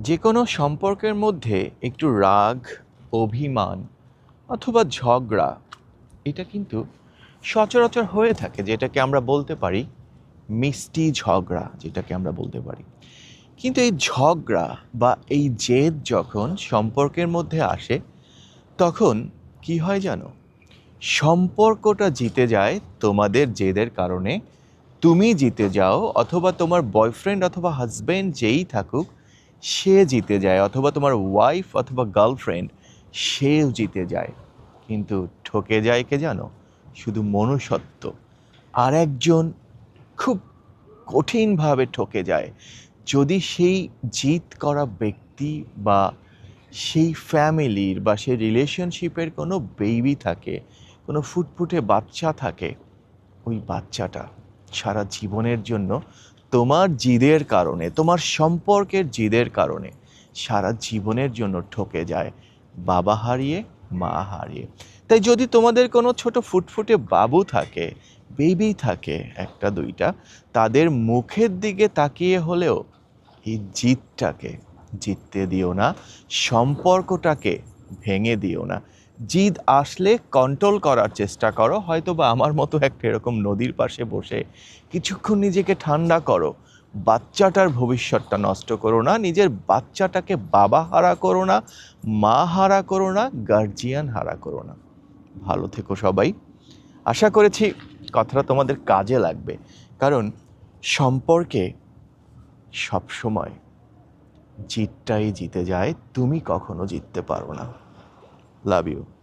যে কোনো সম্পর্কের মধ্যে একটু রাগ, অভিমান অথবা ঝগড়া, এটা কিন্তু সচরাচর হয়ে থাকে, যেটাকে আমরা বলতে পারি মিষ্টি ঝগড়া, যেটাকে আমরা বলতে পারি। কিন্তু এই ঝগড়া বা এই জেদ যখন সম্পর্কের মধ্যে আসে, তখন কি হয় জানো? সম্পর্কটা জিতে যায় তোমাদের জেদের কারণে। তুমি জিতে যাও অথবা তোমার বয়ফ্রেন্ড অথবা হাজব্যান্ড যেই থাকুক সে জিতে যায়, অথবা তোমার ওয়াইফ অথবা গার্লফ্রেন্ড সেও জিতে যায়। কিন্তু ঠকে যায় কে জানো? শুধু মনুষ্যত্ব। আর একজন খুব কঠিনভাবে ঠকে যায়। যদি সেই জিত করা ব্যক্তি বা সেই ফ্যামিলির বা সেই রিলেশনশিপের কোনো বেবি থাকে, কোনো ফুটফুটে বাচ্চা থাকে, ওই বাচ্চাটা সারা জীবনের জন্য তোমার জিদের কারণে, তোমার সম্পর্কের জিদের কারণে সারা জীবনের জন্য ঠকে যায়। বাবা হারিয়ে, মা হারিয়ে। তাই যদি তোমাদের কোনো ছোট ফুটফুটে বাবু থাকে, বেবি থাকে, একটা, দুইটা, তাদের মুখের দিকে তাকিয়ে হলেও এই জিদটাকে জিততে দিও না, সম্পর্কটাকে ভেঙে দিও না। জিদ আসলে কন্ট্রোল করার চেষ্টা করো। হয়তো বা আমার মতো একটা এরকম নদীর পাশে বসে কিছুক্ষণ নিজেকে ঠান্ডা করো। বাচ্চাটার ভবিষ্যৎটা নষ্ট করো না। নিজের বাচ্চাটাকে বাবা হারা করো না, মা হারা করো না গার্জিয়ান হারা করো না। ভালো থেকো সবাই। আশা করেছি কথাটা তোমাদের কাজে লাগবে। কারণ সম্পর্কে সবসময় জিতটাই জিতে যায়, তুমি কখনো জিততে পারো না। Love you.